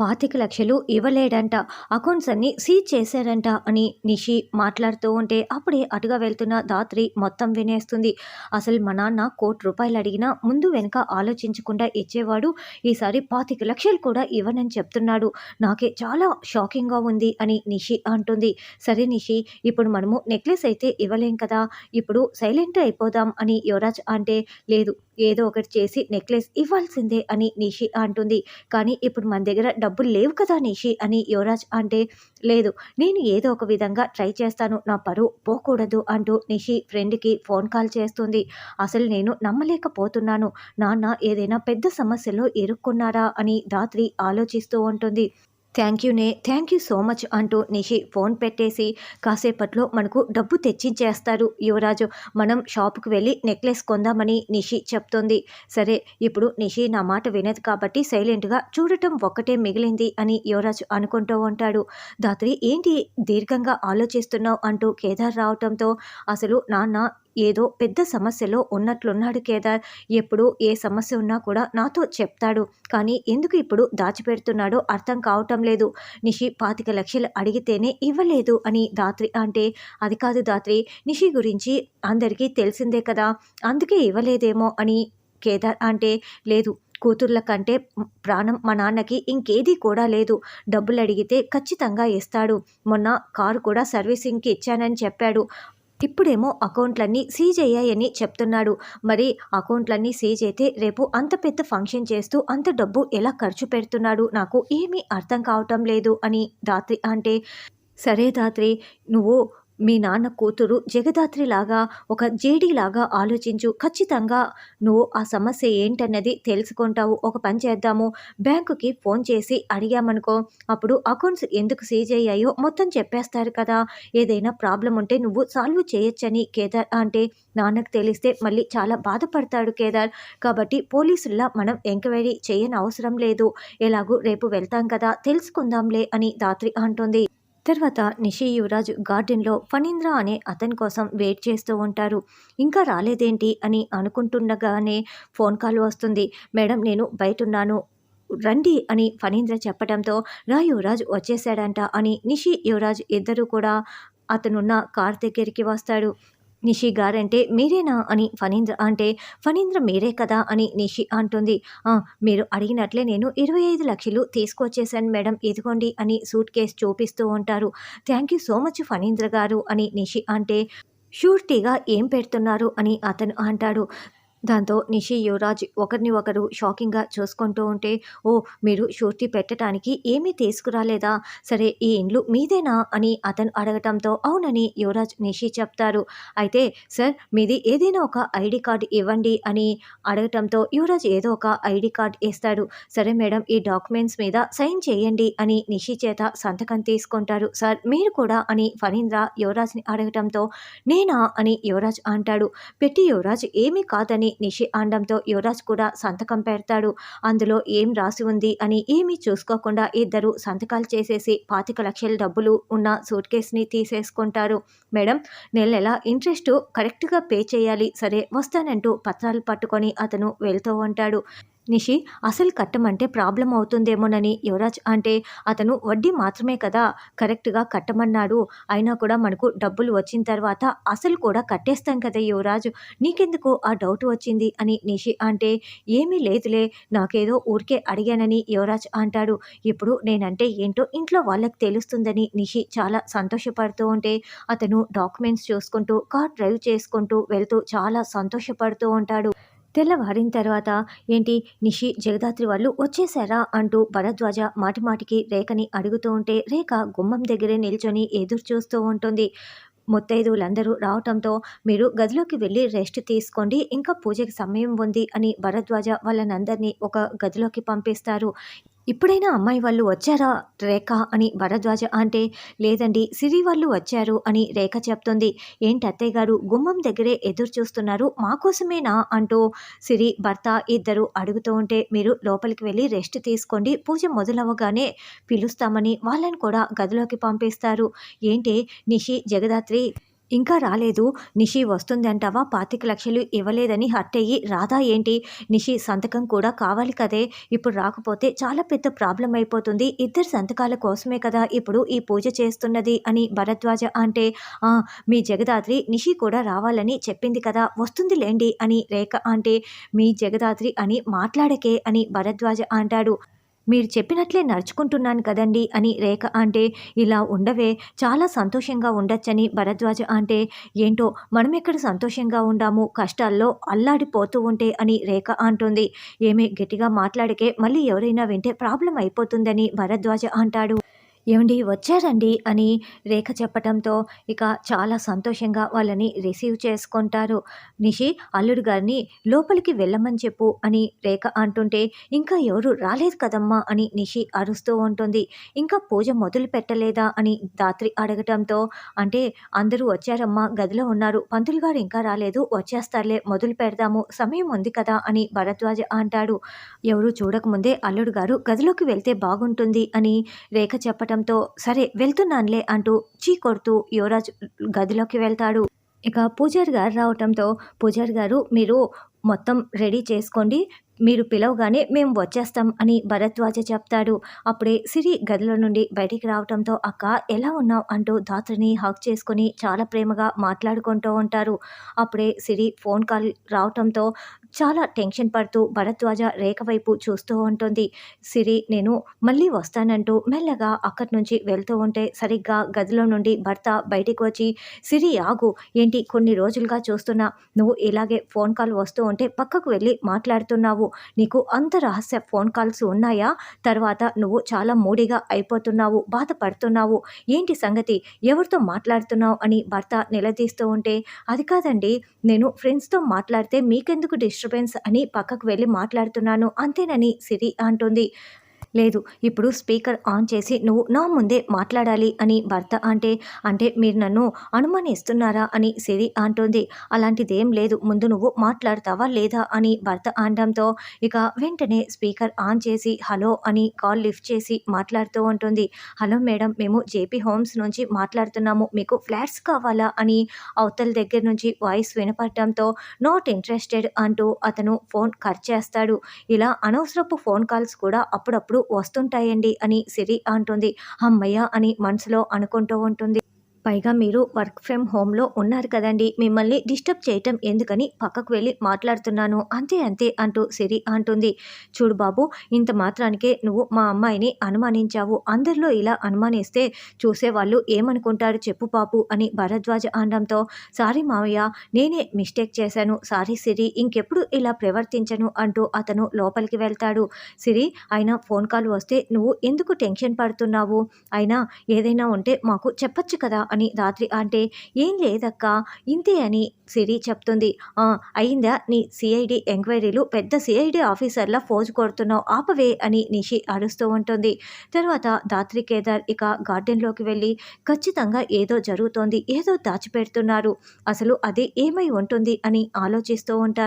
పాతిక లక్షలు ఇవ్వలేడంట. అకౌంట్స్ అన్ని సీజ్ చేశారంట అని నిషి మాట్లాడుతూ ఉంటే అప్పుడే అటుగా వెళ్తున్న దాత్రి మొత్తం వినేస్తుంది. అసలు మా నాన్న కోటి రూపాయలు అడిగినా ముందు వెనుక ఆలోచించకుండా ఇచ్చేవాడు ఈసారి పాతిక లక్షలు కూడా ఇవ్వనని చెప్తున్నాడు. నాకే చాలా షాకింగ్గా ఉంది అని నిషి అంటుంది. సరే నిషి ఇప్పుడు మనము నెక్లెస్ అయితే ఇవ్వలేం కదా? ఇప్పుడు సైలెంట్ అయిపోదాం అని యువరాజ్ అంటే లేదు ఏదో ఒకటి చేసి నెక్లెస్ ఇవ్వాల్సిందే అని నిషి అంటుంది. కానీ ఇప్పుడు మన దగ్గర డబ్బులు లేవు కదా నిషి అని యువరాజ్ అంటే లేదు నేను ఏదో ఒక విధంగా ట్రై చేస్తాను నా పరువు పోకూడదు అంటూ నిషి ఫ్రెండ్కి ఫోన్ కాల్ చేస్తుంది. అసలు నేను నమ్మలేకపోతున్నాను. నాన్న ఏదైనా పెద్ద సమస్యలో ఇరుక్కున్నారా అని రాత్రి ఆలోచిస్తూ ఉంటుంది. థ్యాంక్ యూనే థ్యాంక్ యూ సో మచ్ అంటూ నిషి ఫోన్ పెట్టేసి కాసేపట్లో మనకు డబ్బు తెచ్చించేస్తారు యువరాజు. మనం షాపుకి వెళ్ళి నెక్లెస్ కొందామని నిషి చెప్తోంది. సరే ఇప్పుడు నిషి నా మాట వినదు కాబట్టి సైలెంట్గా చూడటం ఒక్కటే మిగిలింది అని యువరాజు అనుకుంటూ ఉంటాడు. దాత్రి ఏంటి దీర్ఘంగా ఆలోచిస్తున్నావు అంటూ కేదార్ రావటంతో అసలు నాన్న ఏదో పెద్ద సమస్యలో ఉన్నట్లున్నాడు కేదార్. ఎప్పుడు ఏ సమస్య ఉన్నా కూడా నాతో చెప్తాడు. కానీ ఎందుకు ఇప్పుడు దాచిపెడుతున్నాడో అర్థం కావటం లేదు. నిషి పాతిక లక్షలు అడిగితేనే ఇవ్వలేదు అని దాత్రి అంటే అది కాదు దాత్రి నిషి గురించి అందరికీ తెలిసిందే కదా. అందుకే ఇవ్వలేదేమో అని కేదార్ అంటే లేదు కూతుర్ల కంటే ప్రాణం మా నాన్నకి ఇంకేదీ కూడా లేదు. డబ్బులు అడిగితే ఖచ్చితంగా ఇస్తాడు. మొన్న కారు కూడా సర్వీసింగ్కి ఇచ్చానని చెప్పాడు. ఇప్పుడేమో అకౌంట్లన్నీ సీజ్ అయ్యాయని చెప్తున్నాడు. మరి అకౌంట్లన్నీ సీజ్ అయితే రేపు అంత పెద్ద ఫంక్షన్ చేస్తూ అంత డబ్బు ఎలా ఖర్చు పెడుతున్నాడు? నాకు ఏమీ అర్థం కావటం లేదు అని దాత్రి అంటే సరే దాత్రి నువ్వు మీ నాన్న కూతురు జగదాత్రిలాగా ఒక జేడీలాగా ఆలోచించు. ఖచ్చితంగా నువ్వు ఆ సమస్య ఏంటన్నది తెలుసుకుంటావు. ఒక పని చేద్దాము. బ్యాంకుకి ఫోన్ చేసి అడిగామనుకో అప్పుడు అకౌంట్స్ ఎందుకు సీజ్ అయ్యాయో మొత్తం చెప్పేస్తారు కదా. ఏదైనా ప్రాబ్లం ఉంటే నువ్వు సాల్వ్ చేయొచ్చని కేదార్ అంటే నాన్నకు తెలిస్తే మళ్ళీ చాలా బాధపడతాడు కేదార్. కాబట్టి పోలీసుల్లా మనం ఎంక్వైరీ చేయని అవసరం లేదు. ఎలాగూ రేపు వెళ్తాం కదా తెలుసుకుందాంలే అని దాత్రి అంటుంది. తర్వాత నిషి యువరాజ్ గార్డెన్లో ఫణీంద్ర అనే అతని కోసం వెయిట్ చేస్తూ ఉంటారు. ఇంకా రాలేదేంటి అని అనుకుంటుండగానే ఫోన్ కాల్ వస్తుంది. మేడం నేను బయటున్నాను. రండి అని ఫణీంద్ర చెప్పడంతో రా యువరాజ్ వచ్చేశాడంట అని నిషి యువరాజ్ ఇద్దరు కూడా అతనున్న కార్ దగ్గరికి వస్తాడు. నిషి గారంటే మీరేనా అని ఫణీంద్ర అంటే ఫణీంద్ర మీరే కదా అని నిషి అంటుంది. మీరు అడిగినట్లే నేను ఇరవై ఐదు లక్షలు తీసుకొచ్చేసాను మేడం ఇదిగోండి అని సూట్ కేస్ చూపిస్తూ ఉంటారు. Thank you so much Phanindra garu అని నిషి అంటే షూరిటీగా ఏం పెడుతున్నారు అని అతను అంటాడు. దాంతో నిషి యువరాజ్ ఒకరిని ఒకరు షాకింగ్గా చూసుకుంటూ ఉంటే ఓ మీరు షూరిటీ పెట్టడానికి ఏమీ తీసుకురాలేదా? సరే ఈ ఇండ్లు మీదేనా? అని అతను అడగటంతో అవునని యువరాజ్ నిషి చెప్తారు. అయితే సార్ మీది ఏదైనా ఒక ఐడి కార్డు ఇవ్వండి అని అడగటంతో యువరాజ్ ఏదో ఒక ఐడి కార్డ్ ఇస్తాడు. సరే మేడం ఈ డాక్యుమెంట్స్ మీద సైన్ చేయండి అని నిషి చేత సంతకం తీసుకుంటారు. సార్ మీరు కూడా అని ఫణీంద్ర యువరాజ్ని అడగటంతో నేనా? అని యువరాజ్ అంటాడు. పెట్టి యువరాజ్ ఏమీ కాదని నిషి ఆండంతో యువరాజ్ కూడా సంతకం పెడతాడు. అందులో ఏం రాసి ఉంది అని ఏమీ చూసుకోకుండా ఇద్దరు సంతకాలు చేసేసి పాతిక లక్షల డబ్బులు ఉన్న సూట్ కేసుని తీసేసుకుంటారు. మేడం నెల నెల ఇంట్రెస్ట్ కరెక్ట్గా పే చేయాలి. సరే వస్తానంటూ పత్రాలు పట్టుకొని అతను వెళ్తూ ఉంటాడు. నిషి అసలు కట్టమంటే ప్రాబ్లం అవుతుందేమోనని యువరాజ్ అంటే అతను వడ్డీ మాత్రమే కదా కరెక్ట్గా కట్టమన్నాడు. అయినా కూడా మనకు డబ్బులు వచ్చిన తర్వాత అసలు కూడా కట్టేస్తాం కదా యువరాజు. నీకెందుకు ఆ డౌట్ వచ్చింది? అని నిషి అంటే ఏమీ లేదులే. నాకేదో ఊరికే అడిగానని యువరాజ్ అంటాడు. ఇప్పుడు నేనంటే ఏంటో ఇంట్లో వాళ్ళకి తెలుస్తుందని నిషి చాలా సంతోషపడుతూ ఉంటే అతను డాక్యుమెంట్స్ చూసుకుంటూ కార్ డ్రైవ్ చేసుకుంటూ వెళ్తూ చాలా సంతోషపడుతూ ఉంటాడు. తెల్లవారిన తర్వాత ఏంటి నిషి జగదాత్రి వాళ్ళు వచ్చేసారా అంటూ భరద్వాజ మాటిమాటికి రేఖని అడుగుతూ ఉంటే రేఖ గుమ్మం దగ్గరే నిల్చొని ఎదురు చూస్తూ ఉంటుంది. ముత్తైదువులందరూ రావటంతో మీరు గదిలోకి వెళ్ళి రెస్ట్ తీసుకోండి ఇంకా పూజకి సమయం ఉంది అని భరద్వాజ వాళ్ళనందరినీ ఒక గదిలోకి పంపిస్తారు. ఇప్పుడైనా అమ్మాయి వాళ్ళు వచ్చారా? రేఖ అని భరద్వాజ అంటే లేదండి సిరి వాళ్ళు వచ్చారు అని రేఖ చెప్తుంది. ఏంటి అత్తయ్య గారు గుమ్మం దగ్గరే ఎదురు చూస్తున్నారు మా కోసమేనా? అంటూ సిరి భర్త ఇద్దరు అడుగుతూ ఉంటే మీరు లోపలికి వెళ్ళి రెస్ట్ తీసుకోండి పూజ మొదలవ్వగానే పిలుస్తామని వాళ్ళని కూడా గదిలోకి పంపిస్తారు. ఏంటి నిషి జగదాత్రి? ఇంకా రాలేదు. నిషి వస్తుందంటావా? పాతిక లక్షలు ఇవ్వలేదని హర్ట్ అయ్యి రాదా ఏంటి? నిషి సంతకం కూడా కావాలి కదే. ఇప్పుడు రాకపోతే చాలా పెద్ద ప్రాబ్లం అయిపోతుంది. ఇద్దరు సంతకాల కోసమే కదా ఇప్పుడు ఈ పూజ చేస్తున్నది అని భరద్వాజ అంటే మీ జగదాత్రి నిషి కూడా రావాలని చెప్పింది కదా. వస్తుంది లేండి అని రేఖ అంటే మీ జగదాత్రి అని మాట్లాడకే అని భరద్వాజ అంటాడు. మీరు చెప్పినట్లే నడుచుకుంటున్నాను కదండి అని రేఖ అంటే ఇలా ఉండవే చాలా సంతోషంగా ఉండొచ్చని భరద్వాజ అంటే ఏంటో మనం ఎక్కడ సంతోషంగా ఉండాము కష్టాల్లో అల్లాడిపోతూ ఉంటే అని రేఖ అంటుంది. ఏమీ గట్టిగా మాట్లాడికే మళ్ళీ ఎవరైనా వింటే ప్రాబ్లం అయిపోతుందని భరద్వాజ అంటాడు. ఏమండి వచ్చారండి అని రేఖ చెప్పటంతో ఇక చాలా సంతోషంగా వాళ్ళని రిసీవ్ చేసుకుంటారు. నిషి అల్లుడు గారిని లోపలికి వెళ్ళమని చెప్పు అని రేఖ అంటుంటే ఇంకా ఎవరు రాలేదు కదమ్మా అని నిషి అరుస్తూ ఉంటుంది. ఇంకా పూజ మొదలు పెట్టలేదా అని దాత్రి అడగటంతో అంటే అందరూ వచ్చారమ్మా గదిలో ఉన్నారు. పంతులు గారు ఇంకా రాలేదు. వచ్చేస్తారులే మొదలు పెడదాము. సమయం ఉంది కదా అని భరద్వాజ అంటాడు. ఎవరు చూడకముందే అల్లుడు గారు గదిలోకి వెళ్తే బాగుంటుంది అని రేఖ చెప్పటం చెప్పడంతో సరే వెళ్తున్నానులే అంటూ చీ కొడుతూ యువరాజ్ గదిలోకి వెళ్తాడు. ఇక పూజారి గారు రావటంతో పూజారి గారు మీరు మొత్తం రెడీ చేసుకోండి మీరు పిలవగానే మేము వచ్చేస్తాం అని భరద్వాజ చెప్తాడు. అప్పుడే సిరి గదిలో నుండి బయటికి రావడంతో అక్క ఎలా ఉన్నావు? అంటూ దాత్రిని హక్ చేసుకుని చాలా ప్రేమగా మాట్లాడుకుంటూ ఉంటారు. అప్పుడే సిరి ఫోన్ కాల్ రావటంతో చాలా టెన్షన్ పడుతూ భరద్వాజ రేఖ వైపు చూస్తూ ఉంటుంది. సిరి నేను మళ్ళీ వస్తానంటూ మెల్లగా అక్కడి నుంచి వెళ్తూ ఉంటే సరిగ్గా గదిలో నుండి భర్త బయటికి వచ్చి సిరి ఆగు. ఏంటి కొన్ని రోజులుగా చూస్తున్నా. నువ్వు ఇలాగే ఫోన్ కాల్ వస్తూ ఉంటే పక్కకు వెళ్ళి మాట్లాడుతున్నావు. నీకు అంత రహస్య ఫోన్ కాల్స్ ఉన్నాయా? తర్వాత నువ్వు చాలా మూడిగా అయిపోతున్నావు బాధపడుతున్నావు. ఏంటి సంగతి? ఎవరితో మాట్లాడుతున్నావు? అని భర్త నిలదీస్తూ ఉంటే అది కాదండి. నేను ఫ్రెండ్స్తో మాట్లాడితే మీకెందుకు డిస్టర్బెన్స్ అని పక్కకు వెళ్ళి మాట్లాడుతున్నాను. అంతేనని సిరి అంటుంది. లేదు ఇప్పుడు స్పీకర్ ఆన్ చేసి నువ్వు నా ముందే మాట్లాడాలి అని భర్త అంటే అంటే మీరు నన్ను అనుమానిస్తున్నారా అని సిరి అంటుంది. అలాంటిదేం లేదు ముందు నువ్వు మాట్లాడతావా లేదా అని భర్త అనడంతో ఇక వెంటనే స్పీకర్ ఆన్ చేసి హలో అని కాల్ లిఫ్ట్ చేసి మాట్లాడుతూ ఉంటుంది. హలో మేడం మేము జేపీ హోమ్స్ నుంచి మాట్లాడుతున్నాము మీకు ఫ్లాట్స్ కావాలా అని అవతల దగ్గర నుంచి వాయిస్ వినపడటంతో నాట్ ఇంట్రెస్టెడ్ అంటూ అతను ఫోన్ కట్ చేస్తాడు. ఇలా అనవసరపు ఫోన్ కాల్స్ కూడా అప్పుడప్పుడు వస్తుంటాయండి అని సిరి అంటుంది. అమ్మయ్య అని మనసులో అనుకుంటూ ఉంటుంది. పైగా మీరు వర్క్ ఫ్రమ్ హోమ్లో ఉన్నారు కదండి. మిమ్మల్ని డిస్టర్బ్ చేయటం ఎందుకని పక్కకు వెళ్ళి మాట్లాడుతున్నాను. అంతే అంతే అంటూ సిరి అంటుంది. చూడు బాబు ఇంత మాత్రానికే నువ్వు మా అమ్మాయిని అనుమానించావు. అందరిలో ఇలా అనుమానిస్తే చూసేవాళ్ళు ఏమనుకుంటారు చెప్పు పాపు అని భరద్వాజ అనడంతో సారీ మావయ్య నేనే మిస్టేక్ చేశాను. సారీ సిరి ఇంకెప్పుడు ఇలా ప్రవర్తించను అంటూ అతను లోపలికి వెళ్తాడు. సిరి అయినా ఫోన్ కాల్ వస్తే నువ్వు ఎందుకు టెన్షన్ పడుతున్నావు? అయినా ఏదైనా ఉంటే మాకు చెప్పచ్చు కదా. అని రాత్రి అంటే ఏం లేదక్క ఇంతే అని సిరి చెప్తుంది. అయిందా నీ సిఐడి ఎంక్వైరీలు పెద్ద సిఐడి ఆఫీసర్లా ఫోజు కొడుతున్నావు ఆపవే అని నిషి అరుస్తూ ఉంటుంది. తర్వాత దాత్రి కేదార్ ఇక గార్డెన్లోకి వెళ్ళి ఖచ్చితంగా ఏదో జరుగుతోంది ఏదో దాచిపెడుతున్నారు. అసలు అది ఏమై ఉంటుంది అని ఆలోచిస్తూ ఉంటారు.